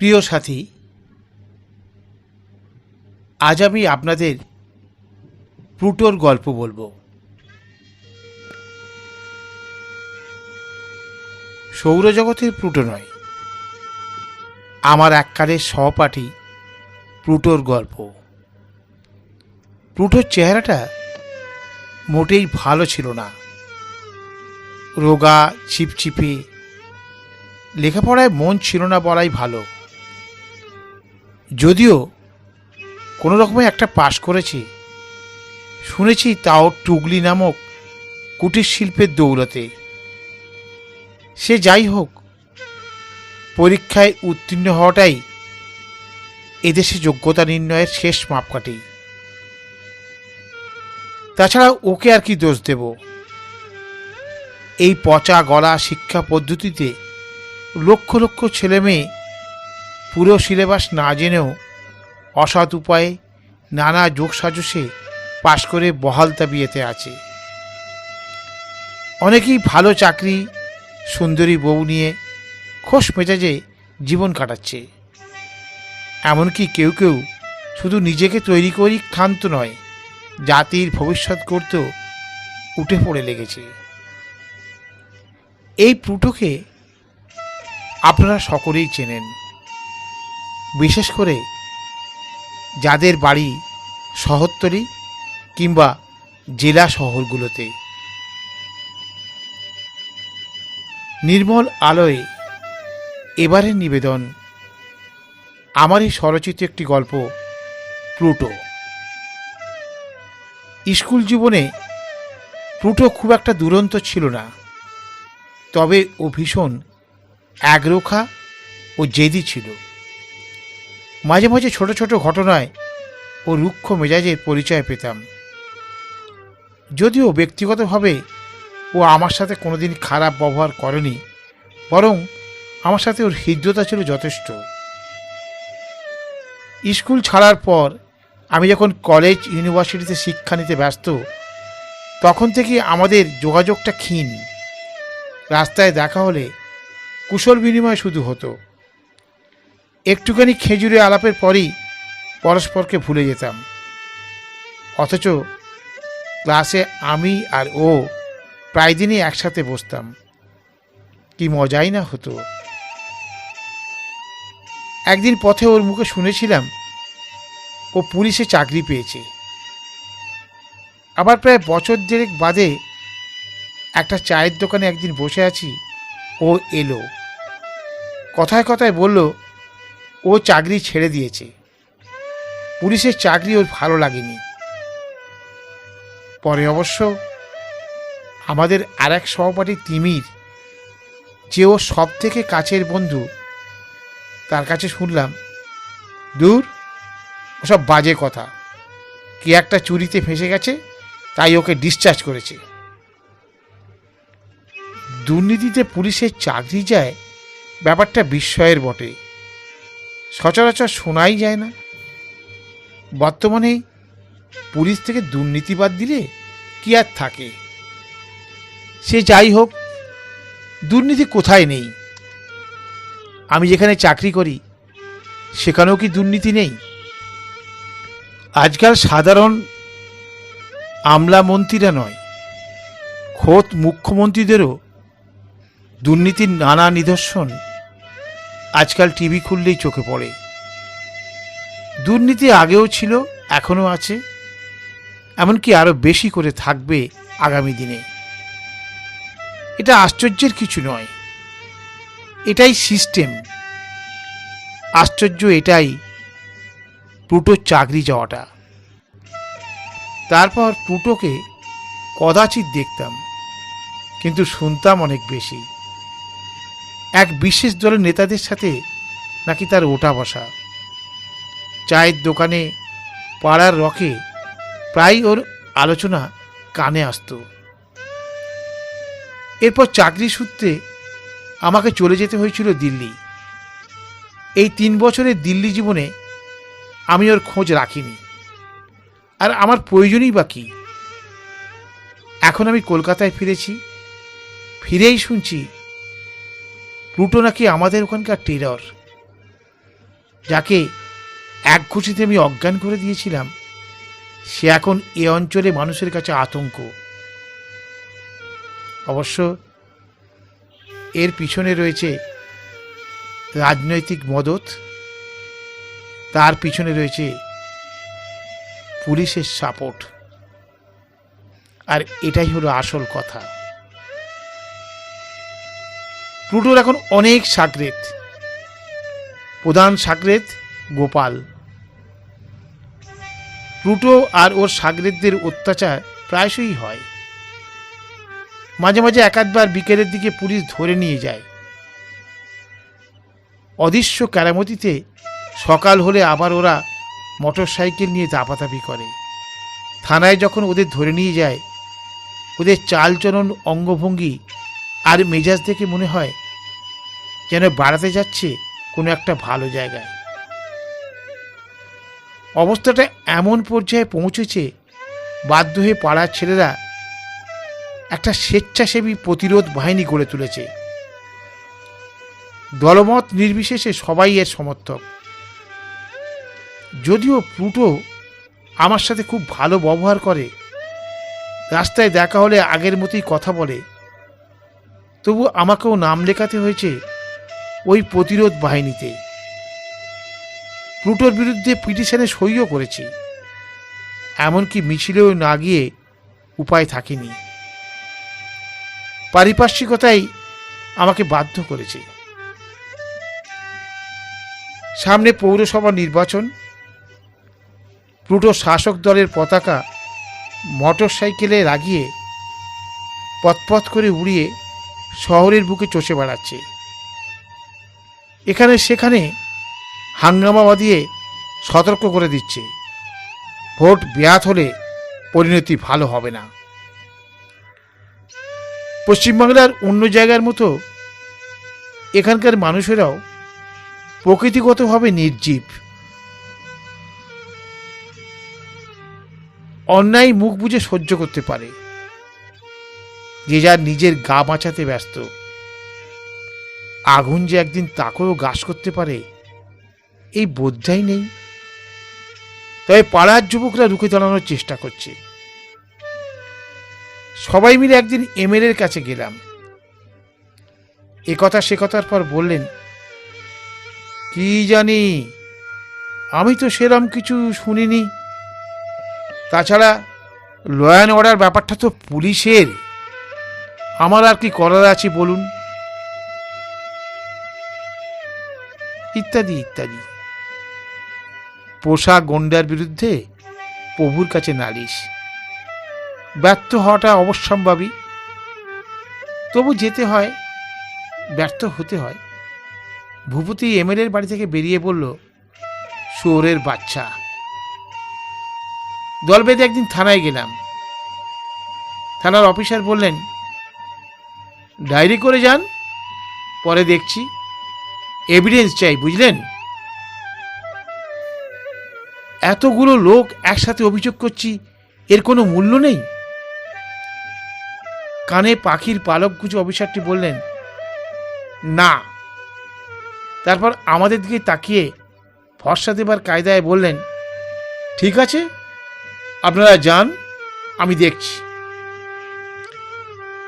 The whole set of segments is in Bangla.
প্রিয় সাথী, আজ আমি আপনাদের প্লুটোর গল্প বলব। সৌরজগতের প্লুটো নয়, আমার এককালের সহপাঠী প্লুটোর গল্প। প্লুটোর চেহারাটা মোটেই ভালো ছিল না। রোগা, ছিপছিপে, লেখাপড়ায় মন ছিল না বলাই ভালো। যদিও কোনো রকমে একটা পাশ করেছি, শুনেছি তাও টুগলি নামক কুটির শিল্পের দৌলতে। সে যাই হোক, পরীক্ষায় উত্তীর্ণ হওয়াটাই এদেশে যোগ্যতা নির্ণয়ের শেষ মাপকাঠি। তাছাড়া ওকে আর কি দোষ দেব? এই পচা গলা শিক্ষা পদ্ধতিতে লক্ষ লক্ষ ছেলে মেয়ে পুরো সিলেবাস না জেনেও অসৎ উপায়ে নানা যোগ সাজসে পাশ করে বহাল তাবিয়েতে আছে। অনেকেই ভালো চাকরি, সুন্দরী বউ নিয়ে খোশ মেজাজে জীবন কাটাচ্ছে। এমনকি কেউ কেউ শুধু নিজেকে তৈরি করি ক্ষান্ত নয়, জাতির ভবিষ্যৎ করতেও উঠে পড়ে লেগেছে। এই প্লুটোকে আপনারা সকলেই চেনেন। বিশেষ করে যাদের বাড়ি শহরতলি কিংবা জেলা শহরগুলোতে। নির্মল আলোয় এবারের নিবেদন আমারই স্বরচিত একটি গল্প, প্লুটো। স্কুল জীবনে প্লুটো খুব একটা দুরন্ত ছিল না, তবে ও ভীষণ একরোখা ও জেদি ছিল। মাঝে মাঝে ছোট ছোট ঘটনায় ও রুক্ষ মেজাজের পরিচয় পেতাম। যদিও ব্যক্তিগতভাবে ও আমার সাথে কোনোদিন খারাপ ব্যবহার করেনি, বরং আমার সাথে ওর হৃদ্যতা ছিল যথেষ্ট। স্কুল ছাড়ার পর আমি যখন কলেজ, ইউনিভার্সিটিতে শিক্ষা নিতে ব্যস্ত, তখন থেকে আমাদের যোগাযোগটা ক্ষীণ। রাস্তায় দেখা হলে কুশল বিনিময় শুধু হতো। একটুখানি খেজুরে আলাপের পরই পরস্পরকে ভুলে যেতাম। অথচ ক্লাসে আমি আর ও প্রায় দিনই একসাথে বসতাম। কি মজাই না হতো। একদিন পথে ওর মুখে শুনেছিলাম, ও পুলিশে চাকরি পেয়েছে। আবার প্রায় বছর দেড়েক বাদে একটা চায়ের দোকানে একদিন বসে আছি, ও এলো। কথায় কথায় বলল ও চাকরি ছেড়ে দিয়েছে। পুলিশের চাকরি ওর ভালো লাগেনি। পরে অবশ্য আমাদের আর এক সহপাঠী তিমির, যে ও সব থেকে কাছের বন্ধু, তার কাছে শুনলাম, দূর, ওসব বাজে কথা। কি একটা চুরিতে ফেঁসে গেছে, তাই ওকে ডিসচার্জ করেছে। দুর্নীতিতে পুলিশের চাকরি যায় ব্যাপারটা বিস্ময়ের বটে। সচরাচর শোনাই যায় না। বর্তমানে পুলিশ থেকে দুর্নীতিবাদ দিলে কি আর থাকে? সে যাই হোক, দুর্নীতি কোথায় নেই? আমি যেখানে চাকরি করি, সেখানেও কি দুর্নীতি নেই? আজকাল সাধারণ আমলা মন্ত্রীরা নয়, খোদ মুখ্যমন্ত্রীদেরও দুর্নীতির নানা নিদর্শন আজকাল টিভি খুললেই চোখে পড়ে। দুর্নীতি আগেও ছিল, এখনও আছে। এমনকি আরও বেশি করে থাকবে আগামী দিনে। এটা আশ্চর্যের কিছু নয়। এটাই সিস্টেম। আশ্চর্য এটাই প্লুটোর চাকরি যাওয়াটা। তারপর প্লুটোকে কদাচিৎ দেখতাম, কিন্তু শুনতাম অনেক বেশি। এক বিশেষ দলের নেতাদের সাথে নাকি তার ওঠা বসা। চায়ের দোকানে পাড়ার রকে প্রায় ওর আলোচনা কানে আসতো। এরপর চাকরি সূত্রে আমাকে চলে যেতে হয়েছিল দিল্লি। এই তিন বছরের দিল্লি জীবনে আমি ওর খোঁজ রাখিনি। আর আমার প্রয়োজনই বা কী? এখন আমি কলকাতায় ফিরেছি, ফিরেই শুনছি প্লুটো নাকি আমাদের ওখানকার টেরর। যাকে এক ঘুষিতে আমি অজ্ঞান করে দিয়েছিলাম, সে এখন এ অঞ্চলে মানুষের কাছে আতঙ্ক। অবশ্য এর পিছনে রয়েছে রাজনৈতিক মদত, তার পিছনে রয়েছে পুলিশের সাপোর্ট। আর এটাই হলো আসল কথা। প্লুটোর এখন অনেক সাকরেত। প্রধান সাকরেত গোপাল। প্লুটো আর ওর সাগরেদদের অত্যাচার প্রায়শই হয়। মাঝে মাঝে একাধবার বিকেলের দিকে পুলিশ ধরে নিয়ে যায়। অদৃশ্য কেরামতিতে সকাল হলে আবার ওরা মোটরসাইকেল নিয়ে দাপাদাপি করে। থানায় যখন ওদের ধরে নিয়ে যায়, ওদের চালচলন অঙ্গভঙ্গি আর মেজাজ দেখে মনে হয় যেন বাড়াতে যাচ্ছে কোনো একটা ভালো জায়গায়। অবস্থাটা এমন পর্যায়ে পৌঁছেছে, বাধ্য হয়ে পাড়ার ছেলেরা একটা স্বেচ্ছাসেবী প্রতিরোধ বাহিনী গড়ে তুলেছে। দলমত নির্বিশেষে সবাই এর সমর্থক। যদিও প্লুটো আমার সাথে খুব ভালো ব্যবহার করে, রাস্তায় দেখা হলে আগের মতোই কথা বলে তবু আমাকেও নাম লেখাতে হয়েছে ওই প্রতিরোধ বাহিনীতে। প্লুটোর বিরুদ্ধে পিটিশনে সইও করেছি। এমনকি মিছিলেও না গিয়ে উপায় থাকেনি। পারিপার্শ্বিকতাই আমাকে বাধ্য করেছে। সামনে পৌরসভা নির্বাচন প্লুটো শাসক দলের পতাকা মোটর সাইকেলে লাগিয়ে পথপথ করে উড়িয়ে শহরের বুকে চষে বেড়াচ্ছে। এখানে সেখানে হাঙ্গামা বাঁধিয়ে সতর্ক করে দিচ্ছে। ভোট ব্যাত হলে পরিণতি ভালো হবে না। পশ্চিমবাংলার অন্য জায়গার মতো এখানকার মানুষেরাও প্রকৃতিগতভাবে নির্জীব। অন্যায় মুখ বুঝে সহ্য করতে পারে। যে যার নিজের গা বাঁচাতে ব্যস্ত। আগুন যে একদিন তাকেও গাছ করতে পারে, এই বোধটাই নেই। তবে পাড়ার যুবকরা রুখে দাঁড়ানোর চেষ্টা করছে। সবাই মিলে একদিন এমএলএর কাছে গেলাম। এ কথা সে কথার পর বললেন, কি জানি, আমি তো সেরম কিছু শুনিনি। তাছাড়া লয়ান অর্ডার ব্যাপারটা তো পুলিশের। আমার আর কি করার আছে বলুন? ইত্যাদি ইত্যাদি। পোষা গন্ডার বিরুদ্ধে প্রভুর কাছে নালিশ। ব্যর্থ হওয়াটা অবশ্যম্ভাবী। তবু যেতে হয়, ব্যর্থ হতে হয়। ভূপতি এমএলএর বাড়ি থেকে বেরিয়ে বলল শুয়োরের বাচ্চা। দল একদিন থানায় গেলাম। থানার অফিসার বললেন ডায়েরি করে যান, পরে দেখছি। এভিডেন্স চাই, বুঝলেন? এতগুলো লোক একসাথে অভিযোগ করছি, এর কোনো মূল্য নেই? কানে পাখির পালক গুজে অফিসারটি বললেন, না। তারপর আমাদের দিকে তাকিয়ে ভরসা দেবার কায়দায় বললেন, ঠিক আছে, আপনারা যান, আমি দেখছি।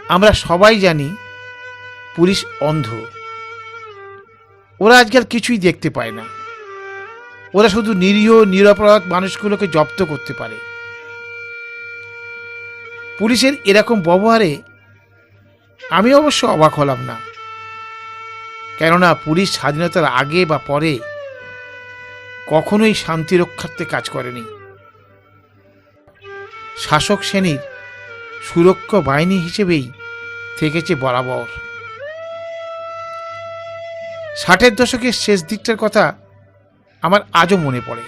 আমরা সবাই জানি পুলিশ অন্ধ। ওরা আজকাল কিছুই দেখতে পায় না। ওরা শুধু নিরীহ, নিরপরাধ মানুষগুলোকে জব্দ করতে পারে। পুলিশের এরকম ব্যবহারে আমি অবশ্য অবাক হলাম না। কেননা পুলিশ স্বাধীনতার আগে বা পরে কখনোই শান্তি রক্ষার্থে কাজ করেনি। শাসক শ্রেণির সুরক্ষা বাহিনী হিসেবেই থেকেছে বরাবর। ষাটের দশকের শেষ দিকটার কথা আমার আজও মনে পড়ে।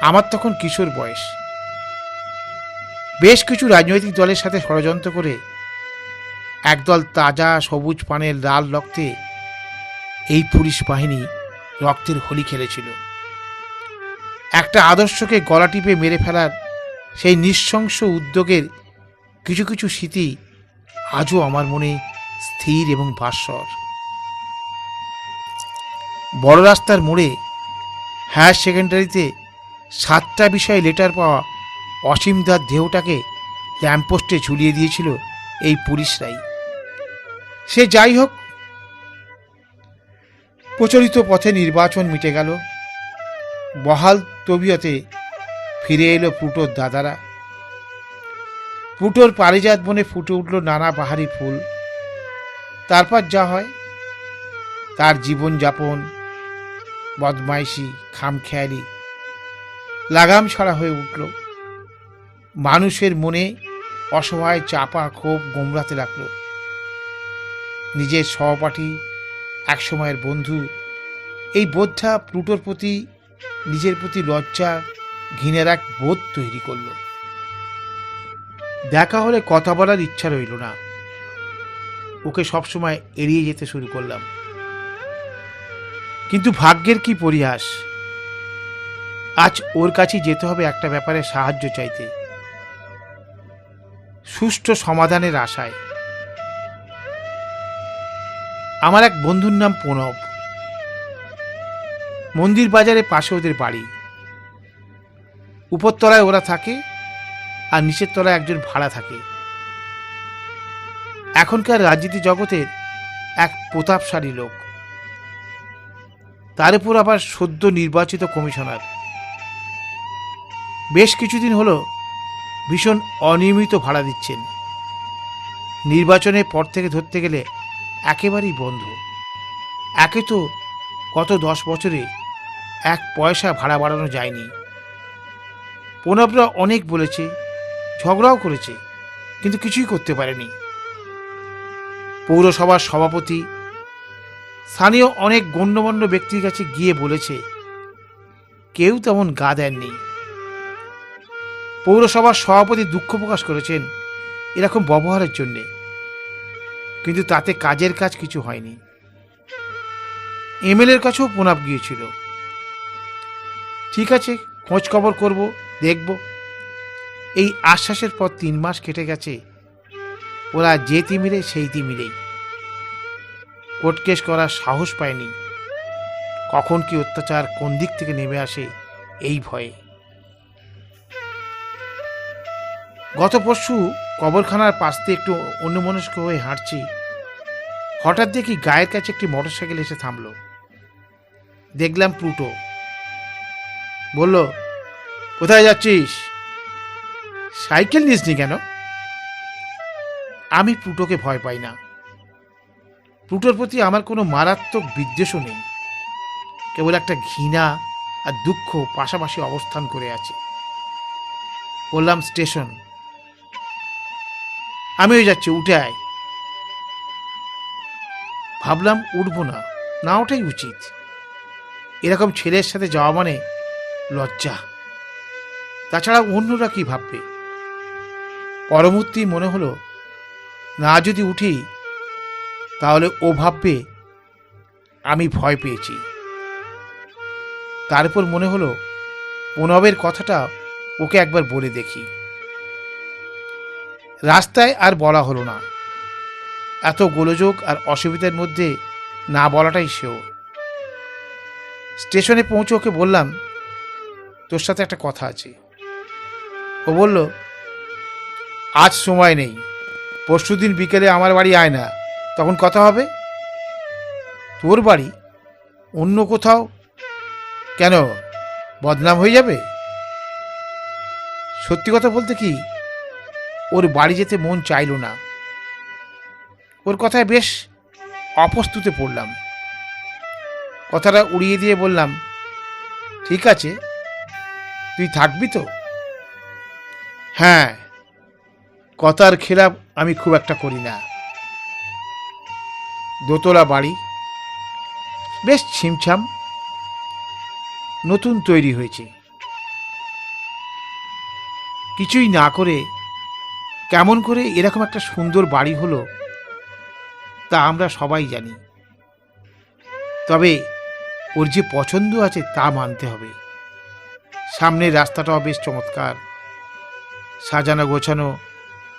আমার তখন কিশোর বয়স। বেশ কিছু রাজনৈতিক দলের সাথে ষড়যন্ত্র করে একদল তাজা সবুজ পানের লাল রক্তে এই পুলিশ বাহিনী রক্তের হোলি খেলেছিল। একটা আদর্শকে গলা টিপে মেরে ফেলার সেই নৃশংস উদ্যোগের কিছু কিছু স্মৃতি আজও আমার মনে স্থির এবং ভাস্বর। বড় রাস্তার মোড়ে হায়ার সেকেন্ডারিতে সাতটা বিষয়ে লেটার পাওয়া অসীমদার দেহটাকে ল্যাম্পপোস্টে ঝুলিয়ে দিয়েছিল এই পুলিশরাই সে যাই হোক, প্রচলিত পথে নির্বাচন মিটে গেল। বহাল তবিয়তে ফিরে এলো প্লুটোর দাদারা। প্লুটোর পারিজাত বনে ফুটে উঠল নানা বাহারি ফুল। তারপর যা হয়, তার জীবনযাপন বদমাইশি, খামখেয়ালি। লাগাম ছাড়া হয়ে উঠল। মানুষের মনে অসহায় চাপা ক্ষোভ গোমরাতে লাগল। নিজের সহপাঠী, একসময়ের বন্ধু, এই বোধটা প্লুটোর প্রতি নিজের প্রতি লজ্জা, ঘৃণের এক বোধ তৈরি করল। দেখা হলে কথা বলার ইচ্ছা রইল না। ওকে সবসময় এড়িয়ে যেতে শুরু করলাম। কিন্তু ভাগ্যের কি পরিহাস? আজ ওর কাছেই যেতে হবে একটা ব্যাপারে সাহায্য চাইতে। সুষ্ঠু সমাধানের আশায়। আমার এক বন্ধুর নাম প্রণব। মন্দির বাজারে পাশে ওদের বাড়ি। উপরতলায় ওরা থাকে আর নিচের তলায় একজন ভাড়া থাকে। এখনকার রাজনীতি জগতের এক প্রতাপশালী লোক। তার উপর আবার সদ্য নির্বাচিত কমিশনার। বেশ কিছুদিন হলো ভীষণ অনিয়মিত ভাড়া দিচ্ছেন। নির্বাচনের পর থেকে ধরতে গেলে একেবারেই বন্ধ। একে তো গত দশ বছরে এক পয়সা ভাড়া বাড়ানো যায়নি। প্রণবরা অনেক বলেছে, ঝগড়াও করেছে, কিন্তু কিছুই করতে পারেনি। পৌরসভার সভাপতি স্থানীয় অনেক গণ্যমান্য ব্যক্তির কাছে গিয়ে বলেছে, কেউ তেমন গা দেননি। পৌরসভার সভাপতি দুঃখ প্রকাশ করেছেন এরকম ব্যবহারের জন্যে, কিন্তু তাতে কাজের কাজ কিছু হয়নি। এমএলএর কাছেও প্রণাপ গিয়েছিল। ঠিক আছে, খোঁজ খবর করব, দেখব। এই আশ্বাসের পর তিন মাস কেটে গেছে। ওরা যে তিমিরে সেই তিমিরেই কোর্ট কেস করার সাহস পায়নি। কখন কি অত্যাচার কোন দিক থেকে নেমে আসে এই ভয়ে। গত পরশু কবরখানার পাশ দিয়ে একটু অন্যমনস্ক হয়ে হাঁটছি। হঠাৎ দেখি গায়ের কাছে একটি মোটরসাইকেল এসে থামলো। দেখলাম প্লুটো। বলল, কোথায় যাচ্ছিস? সাইকেল নিসনি কেন? আমি প্লুটোকে ভয় পাই না। প্লুটোর প্রতি আমার কোনো মারাত্মক বিদ্বেষও নেই। কেবল একটা ঘৃণা আর দুঃখ পাশাপাশি অবস্থান করে আছে। বললাম, স্টেশন। আমিও যাচ্ছি, উঠে আয়। ভাবলাম, উঠবো না না ওঠাই উচিত। এরকম ছেলের সাথে যাওয়া মানে লজ্জা। তাছাড়া অন্যরা কি ভাববে? পরমূর্তি মনে হলো, না, যদি উঠি তাহলে ও ভাববে, আমি ভয় পেয়েছি। তারপর মনে হলো প্রণবের কথাটা ওকে একবার বলে দেখি। রাস্তায় আর বলা হলো না। এত গোলযোগ আর অসুবিধার মধ্যে না বলাটাই সেও স্টেশনে পৌঁছে ওকে বললাম, তোর সাথে একটা কথা আছে। ও বলল, আজ সময় নেই, পরশুদিন বিকেলে আমার বাড়ি আয় না। তখন কথা হবে? তোর বাড়ি অন্য কোথাও? কেন? বদনাম হয়ে যাবে? সত্যি কথা বলতে কি, ওর বাড়ি যেতে মন চাইল না। ওর কথায় বেশ অপস্তুতে পড়লাম। কথাটা উড়িয়ে দিয়ে বললাম, ঠিক আছে, তুই থাকবি তো? হ্যাঁ কথার খেলাপ আমি খুব একটা করি না। দোতলা বাড়ি। বেশ ছিমছাম। নতুন তৈরি হয়েছে। কিছুই না করে কেমন করে এরকম একটা সুন্দর বাড়ি হলো, তা আমরা সবাই জানি। তবে ওর যে পছন্দ আছে তা মানতে হবে। সামনের রাস্তাটাও বেশ চমৎকার। সাজানো গোছানো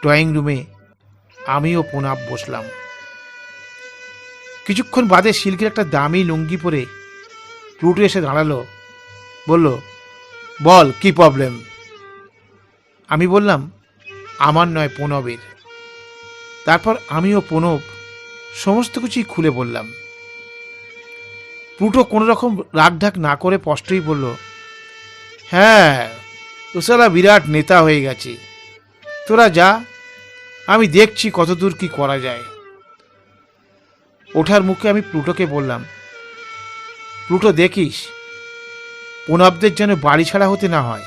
ড্রয়িং রুমে আমিও প্রণাপ বসলাম। কিছুক্ষণ বাদে সিল্কের একটা দামি লুঙ্গি পরে প্লুটো এসে দাঁড়াল। বলল, বল, কি প্রবলেম আমি বললাম, আমার নয়, প্রণবের। তারপর আমিও প্রণব সমস্ত কিছুই খুলে বললাম। প্লুটো কোনো রকম রাগঢাক না করে স্পষ্টই বলল হ্যাঁ ওসালা বিরাট নেতা হয়ে গেছে। তোরা যা, আমি দেখছি কতদূর কি করা যায়। ওঠার মুখে আমি প্লুটোকে বললাম, প্লুটো, দেখিস প্রণবদের যেন বাড়ি ছাড়া হতে না হয়।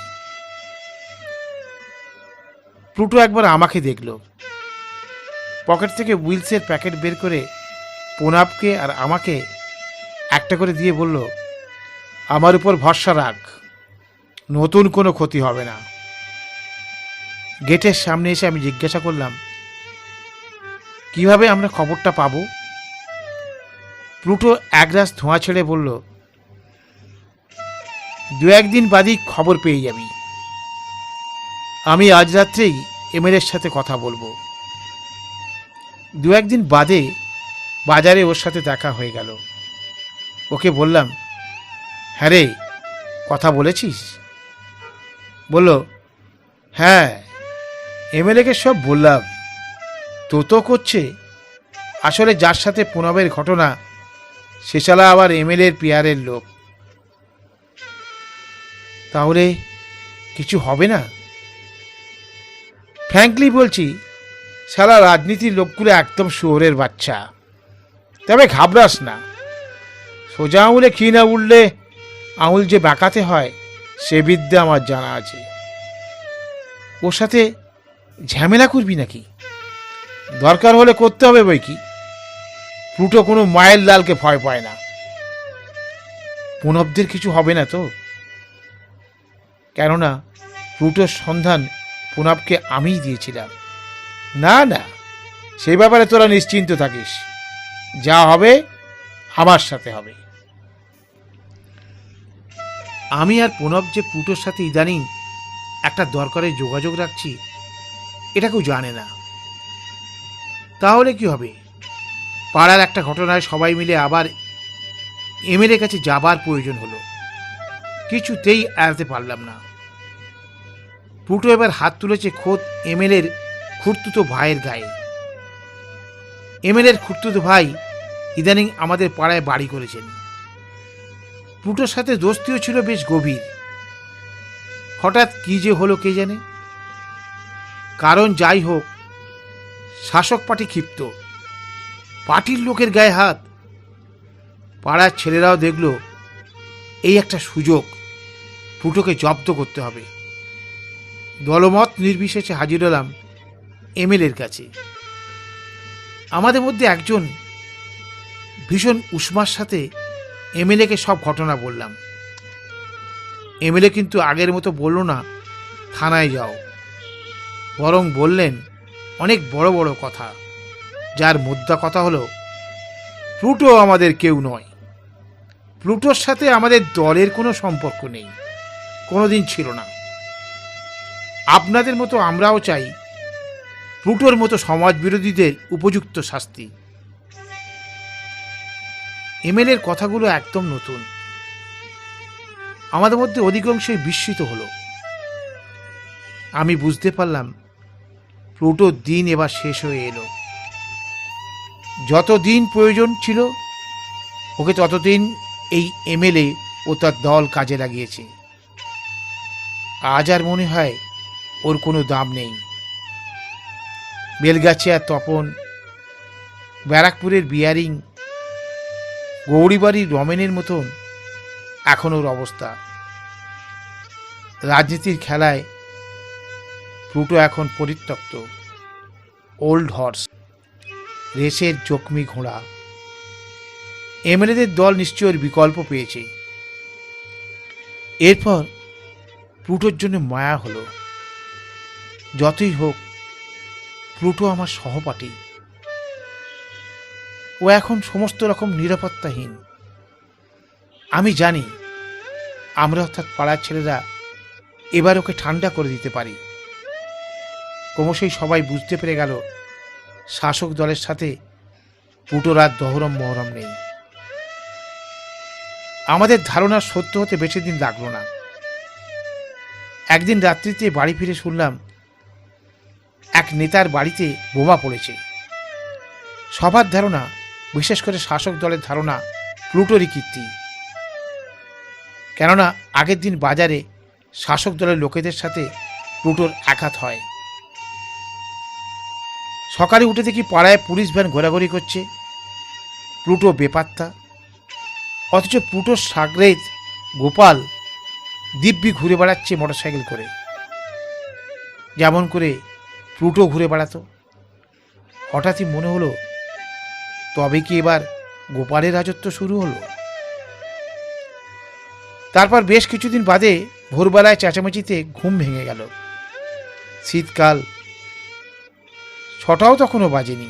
প্লুটো একবার আমাকে দেখল। পকেট থেকে উইলসের প্যাকেট বের করে প্রণবকে আর আমাকে একটা করে দিয়ে বলল, আমার উপর ভরসা রাখ, নতুন কোনো ক্ষতি হবে না। গেটের সামনে এসে আমি জিজ্ঞাসা করলাম, কীভাবে আমরা খবরটা পাবো? প্লুটো একরাশ ধোঁয়া ছেড়ে বলল, দু একদিন বাদই খবর পেয়ে যাবি। আমি আজ রাত্রেই এমএলএর সাথে কথা বলব। দু একদিন বাদে বাজারে ওর সাথে দেখা হয়ে গেল। ওকে বললাম হ্যাঁ রে, কথা বলেছিস? বলল হ্যাঁ এমএলএকে সব বললাম। তো তো করছে। আসলে যার সাথে প্রণবের ঘটনা সে শালা আবার এমএলএর পিয়ারের লোক। তাহলে কিছু হবে না? ফ্র্যাঙ্কলি বলছি, শালা রাজনীতির লোকগুলো একদম শুয়োরের বাচ্চা। তবে ঘাবড়াস না। সোজা আঙুলে কি না উঠলে আঙুল যে বাঁকাতে হয়, সে বিদ্যা আমার জানা আছে। ওর সাথে ঝামেলা করবি নাকি? দরকার হলে করতে হবে বই কি? প্লুটো কোনো মায়ের লালকে ভয় পায় না। পুনবদের কিছু হবে না তো? কেননা প্লুটোর সন্ধান পুনবকে আমিই দিয়েছিলাম। না না সেই ব্যাপারে তোরা নিশ্চিন্ত থাকিস। যা হবে আমার সাথে হবে। আমি আর প্রণব যে প্লুটোর সাথে ইদানিং একটা দরকারে যোগাযোগ রাখছি, এটা কেউ জানে না। তাহলে কি হবে? পাড়ার একটা ঘটনায় সবাই মিলে আবার এমএলএ কাছে যাবার প্রয়োজন হলো। কিছুতেই এড়াতে পারলাম না। প্লুটো এবার হাত তুলেছে খোদ এমএলএর খুঁড়তুতো ভাইয়ের গায়ে। এমএলএর খুঁড়তুতো ভাই ইদানিং আমাদের পাড়ায় বাড়ি করেছেন। পুটোর সাথে দোস্তিও ছিল বেশ গভীর। হঠাৎ কি যে হলো কে জানে? কারণ যাই হোক, শাসক পার্টি ক্ষিপ্ত। পার্টির লোকের গায়ে হাত। পাড়ার ছেলেরাও দেখল, এই একটা সুযোগ প্লুটোকে জব্দ করতে হবে। দলমত নির্বিশেষে হাজির হলাম এমএলএর কাছে। আমাদের মধ্যে একজন ভীষণ উষ্মার সাথে এমএলএকে সব ঘটনা বললাম। এমএলএ কিন্তু আগের মতো বলল না, থানায় যাও। বরং বললেন অনেক বড় বড় কথা। যার মুদ্রা কথা হলো, প্লুটো আমাদের কেউ নয়। প্লুটোর সাথে আমাদের দলের কোনো সম্পর্ক নেই। কোনোদিন ছিল না। আপনাদের মতো আমরাও চাই প্লুটোর মতো সমাজ বিরোধীদের উপযুক্ত শাস্তি। এমএলএর কথাগুলো একদম নতুন। আমাদের মধ্যে অধিকাংশই বিস্মিত হলো। আমি বুঝতে পারলাম, প্লুটোর দিন এবার শেষ হয়ে এলো। যত দিন প্রয়োজন ছিল, ওকে ততদিন এই এমএলএ ও তার দল কাজে লাগিয়েছে। আজ আর মনে হয় ওর কোনো দাম নেই। বেলগাছিয়া তপন, ব্যারাকপুরের বিয়ারিং, গৌরীবাড়ির রমেনের মতন এখন ওর অবস্থা। রাজনীতির খেলায় প্লুটো এখন পরিত্যক্ত, ওল্ড হর্স। রেসের জখমি ঘোড়া। এমএলএদের দল নিশ্চয় ওর বিকল্প পেয়েছে। এরপর প্লুটোর জন্য মায়া হলো। যতই হোক, প্লুটো আমার সহপাঠী। ও এখন সমস্ত রকম নিরাপত্তাহীন। আমি জানি আমরা অর্থাৎ পাড়ার ছেলেরা এবার ওকে ঠান্ডা করে দিতে পারি। ক্রমশই সবাই বুঝতে পেরে গেল শাসক দলের সাথে পুটোর আর দহরম মহরম নেই। আমাদের ধারণা সত্য হতে বেশি দিন লাগল না। একদিন রাত্রিতে বাড়ি ফিরে শুনলাম, এক নেতার বাড়িতে বোমা পড়েছে। সবার ধারণা, বিশেষ করে শাসক দলের ধারণা, প্লুটোরই কীর্তি। কেননা, আগের দিন বাজারে শাসক দলের লোকেদের সাথে প্লুটোর আঘাত হয়। সকালে উঠে দেখি পাড়ায় পুলিশ ভ্যান ঘোরাঘুরি করছে। প্লুটো বেপাত্তা। অথচ প্লুটোর সাগরেত গোপাল দিব্যি ঘুরে বেড়াচ্ছে মোটরসাইকেল করে। যেমন করে প্লুটো ঘুরে বেড়াতো। হঠাৎই মনে হলো, তবে কি এবার গোপালের রাজত্ব শুরু হলো? তারপর বেশ কিছুদিন বাদে ভোরবেলায় চেঁচামেচিতে ঘুম ভেঙে গেল। শীতকাল ছটাও তখনও বাজেনি।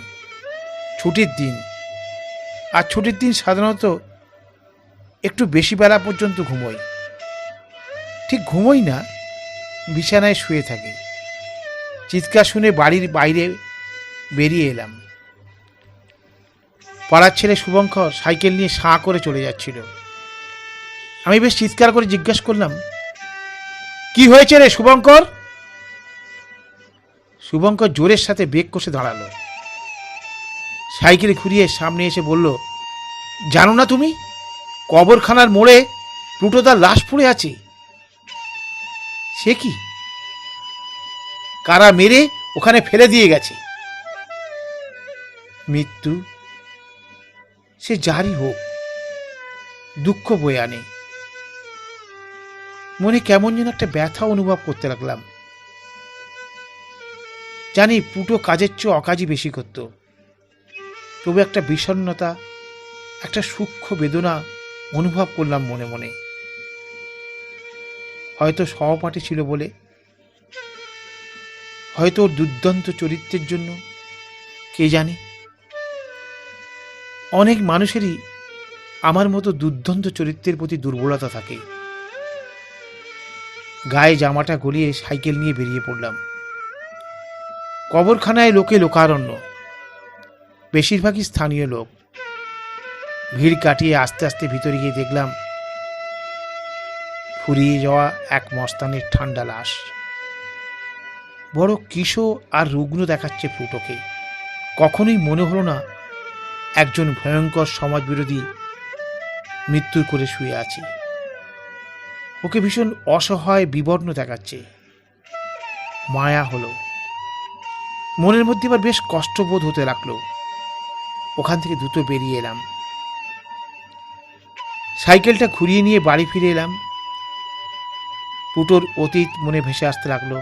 ছুটির দিন। আর ছুটির দিন সাধারণত একটু বেশি বেলা পর্যন্ত ঘুমোই। ঠিক ঘুমোই না, বিছানায় শুয়ে থাকি। চিৎকার শুনে বাড়ির বাইরে বেরিয়ে এলাম। পাড়ার ছেলে শুভঙ্কর সাইকেল নিয়ে সাঁ করে চলে যাচ্ছিল। আমি বেশ চিৎকার করে জিজ্ঞেস করলাম, কি হয়েছে রে শুভঙ্কর? শুভঙ্কর জোরের সাথে বেগ কষে দাঁড়াল। সাইকেল ঘুরিয়ে সামনে এসে বলল, জানো না তুমি? কবরখানার মোড়ে প্লুটোদার লাশ পড়ে আছে। সে কি? কারা মেরে ওখানে ফেলে দিয়ে গেছে? মৃত্যু? সে যারই হোক, দুঃখ বয়ে আনে। মনে কেমন যেন একটা ব্যথা অনুভব করতে লাগলাম। জানি পুটো কাজের চেয়ে অকাজই বেশি করত। তবু একটা বিষণ্ণতা, একটা সূক্ষ্ম বেদনা অনুভব করলাম মনে মনে। হয়তো সহপাঠী ছিল বলে, হয়তো ওর দুর্দান্ত চরিত্রের জন্য, কে জানে? অনেক মানুষেরই আমার মতো দুর্দান্ত চরিত্রের প্রতি দুর্বলতা থাকে। গায়ে জামাটা গলিয়ে সাইকেল নিয়ে বেরিয়ে পড়লাম। কবরখানায় লোকে লোকারণ্য। বেশিরভাগই স্থানীয় লোক। ভিড় কাটিয়ে আস্তে আস্তে ভিতরে গিয়ে দেখলাম, ফুরিয়ে যাওয়া এক মস্তানের ঠান্ডা লাশ। বড় কিশো আর রুগ্ন দেখাচ্ছে ফুটোকে। কখনোই মনে হলো না, একজন ভয়ঙ্কর সমাজবিরোধী মৃত্যুর করে শুয়ে আছে। ওকে ভীষণ অসহায় বিবর্ণ দেখাচ্ছে। মায়া হলো। মনের মধ্যে এবার বেশ কষ্টবোধ হতে লাগল। ওখান থেকে দ্রুত বেরিয়ে এলাম। সাইকেলটা ঘুরিয়ে নিয়ে বাড়ি ফিরে এলাম। পুটোর অতীত মনে ভেসে আসতে লাগল।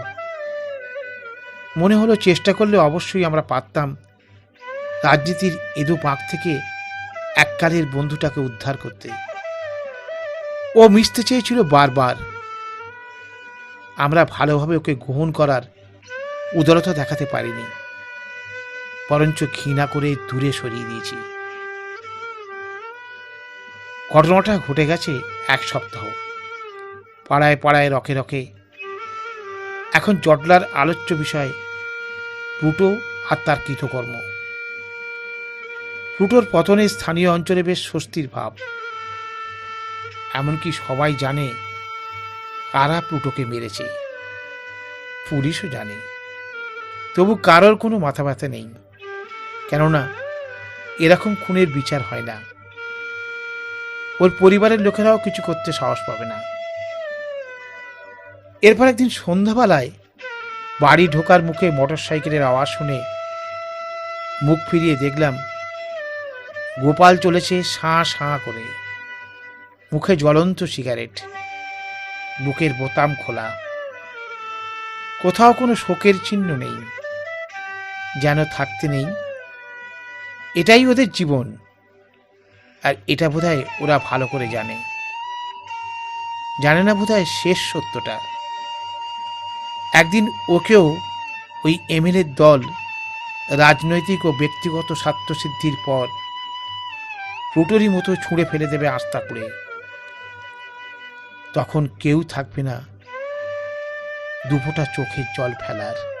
মনে হলো চেষ্টা করলে অবশ্যই আমরা পারতাম রাজনীতির এদু পাক থেকে এককালের বন্ধুটাকে উদ্ধার করতে। ও মিশতে চেয়েছিল বারবার। আমরা ভালোভাবে ওকে গ্রহণ করার উদারতা দেখাতে পারিনি। বরঞ্চ ঘৃণা করে দূরে সরিয়ে দিয়েছি। ঘটনাটা ঘটে গেছে এক সপ্তাহ। পাড়ায় পাড়ায় রকে রকে। এখন জটলার আলোচ্য বিষয় প্লুটো আর তার কৃতকর্ম। প্লুটোর পতনে স্থানীয় অঞ্চলে বেশ স্বস্তির ভাব। এমনকি সবাই জানে কারা প্লুটোকে মেরেছে। পুলিশও জানে। তবু কারোর কোনো মাথা ব্যথা নেই। কেননা, এরকম খুনের বিচার হয় না। ওর পরিবারের লোকেরাও কিছু করতে সাহস পাবে না। এরপর একদিন সন্ধ্যাবেলায় বাড়ি ঢোকার মুখে মোটরসাইকেলের আওয়াজ শুনে মুখ ফিরিয়ে দেখলাম, গোপাল চলেছে সাঁ সাঁ করে। মুখে জ্বলন্ত সিগারেট, বুকের বোতাম খোলা। কোথাও কোনো শোকের চিহ্ন নেই। যেন থাকতে নেই। এটাই ওদের জীবন। আর এটা বোধহয় ওরা ভালো করে জানে। জানে না বোধহয় শেষ সত্যটা। একদিন ওকেও ওই এমএলএর দল রাজনৈতিক ও ব্যক্তিগত স্বার্থসিদ্ধির পর প্লুটোরই মতো ছুঁড়ে ফেলে দেবে আস্থা করে তখন কেউ থাকবে না। দুপোটা চোখের জল ফেলার।